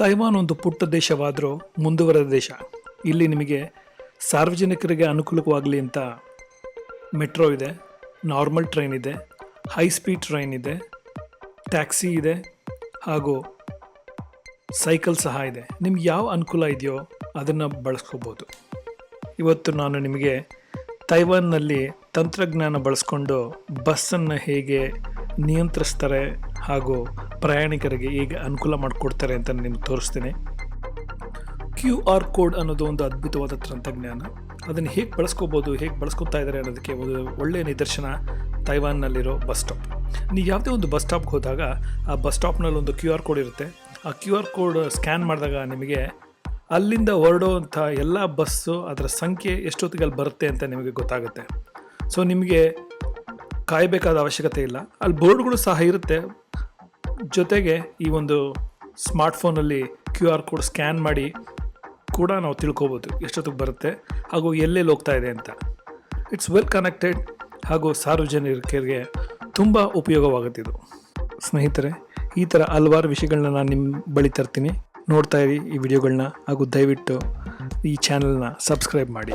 Taiwan ಒಂದು ಪುಟ್ಟ ದೇಶವಾದರೂ ಮುಂದುವರೆದ ದೇಶ. ಇಲ್ಲಿ ನಿಮಗೆ ಸಾರ್ವಜನಿಕರಿಗೆ ಅನುಕೂಲವಾಗಲಿ ಅಂತ ಮೆಟ್ರೋ ಇದೆ, ನಾರ್ಮಲ್ ಟ್ರೈನ್ ಇದೆ, ಹೈ ಸ್ಪೀಡ್ ಟ್ರೈನ್ ಇದೆ, ಟ್ಯಾಕ್ಸಿ ಇದೆ, ಹಾಗೂ ಸೈಕಲ್ ಸಹ ಇದೆ. ನಿಮ್ಗೆ ಯಾವ ಅನುಕೂಲ ಇದೆಯೋ ಅದನ್ನು ಬಳಸ್ಕೋಬೋದು. ಇವತ್ತು ನಾನು ನಿಮಗೆ ತೈವಾನ್ನಲ್ಲಿ ತಂತ್ರಜ್ಞಾನ ಬಳಸ್ಕೊಂಡು ಬಸ್ಸನ್ನು ಹೇಗೆ ನಿಯಂತ್ರಿಸ್ತಾರೆ ಹಾಗೂ ಪ್ರಯಾಣಿಕರಿಗೆ ಹೇಗೆ ಅನುಕೂಲ ಮಾಡಿಕೊಡ್ತಾರೆ ಅಂತ ನಿಮ್ಗೆ ತೋರಿಸ್ತೀನಿ. ಕ್ಯೂ ಆರ್ ಕೋಡ್ ಅನ್ನೋದು ಒಂದು ಅದ್ಭುತವಾದ ತಂತ್ರಜ್ಞಾನ. ಅದನ್ನು ಹೇಗೆ ಬಳಸ್ಕೋಬೋದು, ಹೇಗೆ ಬಳಸ್ಕೊತಾ ಇದ್ದಾರೆ ಅನ್ನೋದಕ್ಕೆ ಒಂದು ಒಳ್ಳೆಯ ನಿದರ್ಶನ ತೈವಾನ್ನಲ್ಲಿರೋ ಬಸ್ ಸ್ಟಾಪ್. ನೀವು ಯಾವುದೇ ಒಂದು ಬಸ್ ಸ್ಟಾಪ್ಗೆ ಹೋದಾಗ ಆ ಬಸ್ ಸ್ಟಾಪ್ನಲ್ಲಿ ಒಂದು ಕ್ಯೂ ಆರ್ ಕೋಡ್ ಇರುತ್ತೆ. ಆ ಕ್ಯೂ ಆರ್ ಕೋಡ್ ಸ್ಕ್ಯಾನ್ ಮಾಡಿದಾಗ ನಿಮಗೆ ಅಲ್ಲಿಂದ ಹೊರಡುವಂಥ ಎಲ್ಲ ಬಸ್ಸು ಅದರ ಸಂಖ್ಯೆ ಎಷ್ಟೊತ್ತಿಗೆ ಅಲ್ಲಿ ಬರುತ್ತೆ ಅಂತ ನಿಮಗೆ ಗೊತ್ತಾಗುತ್ತೆ. ಸೊ, ನಿಮಗೆ ಕಾಯಬೇಕಾದ ಅವಶ್ಯಕತೆ ಇಲ್ಲ. ಅಲ್ಲಿ ಬೋರ್ಡ್ಗಳು ಸಹ ಇರುತ್ತೆ. ಜೊತೆಗೆ ಈ ಒಂದು ಸ್ಮಾರ್ಟ್ಫೋನಲ್ಲಿ ಕ್ಯೂ ಆರ್ ಕೋಡ್ ಸ್ಕ್ಯಾನ್ ಮಾಡಿ ಕೂಡ ನಾವು ತಿಳ್ಕೊಬೋದು ಎಷ್ಟೊತ್ತಿಗೆ ಬರುತ್ತೆ ಹಾಗೂ ಎಲ್ಲೆಲ್ಲಿ ಹೋಗ್ತಾ ಇದೆ ಅಂತ. ಇಟ್ಸ್ ವೆಲ್ ಕನೆಕ್ಟೆಡ್ ಹಾಗೂ ಸಾರ್ವಜನಿಕರಿಗೆ ತುಂಬ ಉಪಯೋಗವಾಗುತ್ತಿದ್ದು ಸ್ನೇಹಿತರೆ, ಈ ಥರ ಹಲವಾರು ವಿಷಯಗಳನ್ನ ನಾನು ನಿಮ್ಮ ಬಳಿ ತರ್ತೀನಿ. ನೋಡ್ತಾ ಇರಿ ಈ ವಿಡಿಯೋಗಳನ್ನ ಹಾಗೂ ದಯವಿಟ್ಟು ಈ ಚಾನಲ್ನ ಸಬ್ಸ್ಕ್ರೈಬ್ ಮಾಡಿ.